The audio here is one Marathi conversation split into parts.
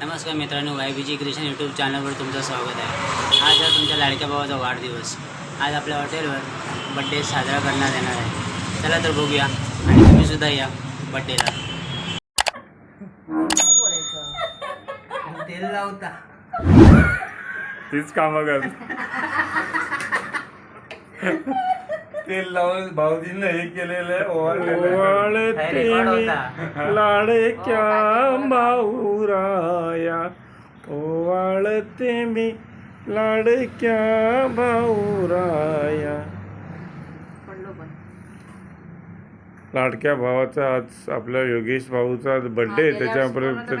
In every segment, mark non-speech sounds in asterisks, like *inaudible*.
नमस्कार मित्रांनो Y B G creation YouTube चॅनलवर तुमचं स्वागत आहे. आज आहे तुमच्या लाडक्या भावाचा वाढदिवस. आज आपल्या हॉटेलवर बड्डे साजरा करण्यात येणार आहे. चला तर बघूया आणि तुम्हीसुद्धा या बड्डेला तेल लावता. तीच कामं कर. *laughs* तेल लावून भाऊजींना हे केलेलं आहे ओवाळलेलं. रेकॉर्ड होता? लाडक्या भाऊराया. ओवाळते मी लाडक्या भाऊराया. लाडक्या भावाचा आज आपल्या योगेश भाऊचा आज बर्थडे आहे त्याच्यापर्यंत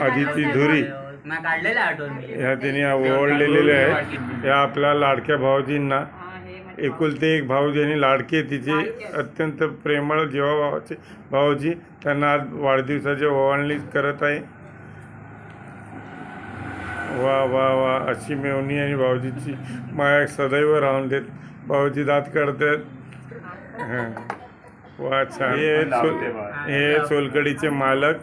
आदिती धुरी मी काढलेलं आठवण मी ह्या तिने ओवाळलेले आहे या आपल्या लाडक्या भाऊजींना एकुलते एक भाऊ ज्यांनी लाडके तिचे अत्यंत प्रेमळ जेव्हा भावाचे भाऊजी त्यांना आज वाढदिवसाची ओवाळणी करत आहे. वा वा वा अशी मेवणी आणि भाऊजीची माया सदैव राहून देत. भाऊजी दात काढतात. हां. वा छान. हे सोल हे सोलकडीचे मालक.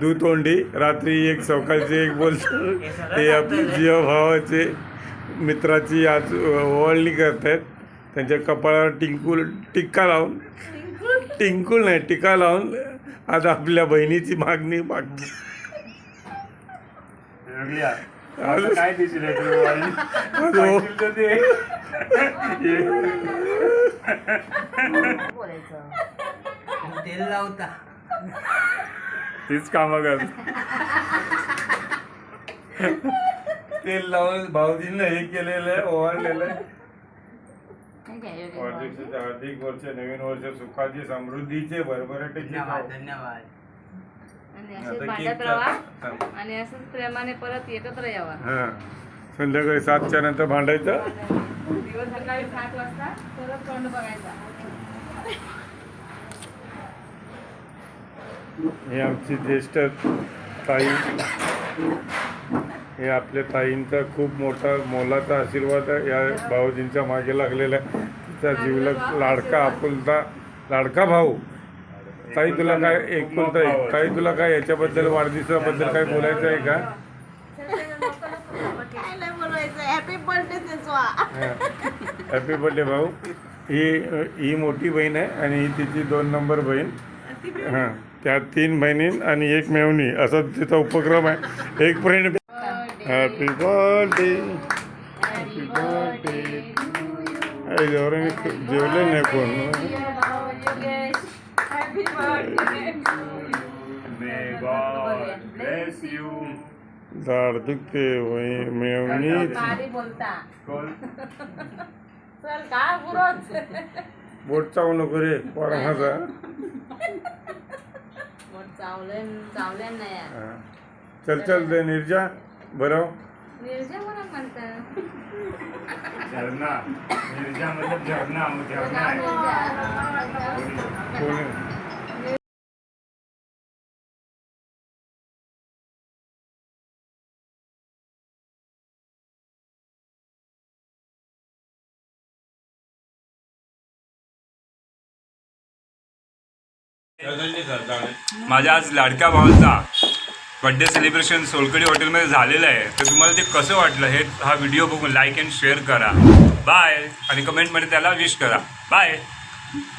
दुतोंडी रात्री एक सकाळचे एक बोलतो. ते आपले जीवा भावाचे मित्राची आज ओवाळणी करतायत त्यांच्या कपाळावर टिंकूल टिक्का लावून. टिंकूल नाही टिका लावून आज आपल्या बहिणीची मागणी मागते. आज- काय दिसेल आज ओ- तेल लावता. तीच कामं कर. तेल लावून भाऊजींना हे केलेलं आहे ओवाळलेलं. आहे वाढदिवसाच्या हार्दिक वर्ष नवीन वर्ष सुखाचे समृद्धीचे भरभराटीचे धन्यवाद आणि आता असे केक भांडत काप. राहा. आणि असंच प्रेमाने परत एकत्र यावा. हा. संध्याकाळी सातच्या नंतर भांडायचं? दिवस सकाळी सात वाजता परत तोंड बघायचा. हे आमची ज्येष्ठ ताई. हे आपल्या ताईंचा खूप मोठा मोलाचा आशीर्वाद आहे. या भाऊजींच्या मागे लागलेला आहे. तिचा जीवलग लाडका आपुलता लाडका भाऊ. ताई तुला काय एकुलता एक ताई तुला काय याच्याबद्दल वाढदिवसाबद्दल काय बोलायचं आहे का? हॅपी बर्थडे भाऊ. ही ही मोठी बहीण आहे आणि ही तिची दोन नंबर बहीण. हां. त्या तीन बहिणी आणि एक मेवणी. असा तिचा उपक्रम आहे. एक friend happy birthday happy birthday जेवढे जेवले नाही कोण ब्लेस यू दाढ दुखते वही मेवणी भारी बोलता चल का पुरोच बोट चावू नको रे पोरा माझा चावलं चावलं नाही. चल चल दे निर्जा बरं. निर्जा म्हणून म्हणतात झरना. मिर्जा मतलब झरना झरना आहे. कोण आहे? माझ्या आज लाडक्या भावाचा बर्थडे सेलिब्रेशन सोलकडी हॉटेलमध्ये झालेलं आहे. तर तुम्हाला ते कसं वाटलं हे हा व्हिडिओ बघून लाईक अँड शेअर करा. बाय आणि कमेंटमध्ये त्याला विश करा. बाय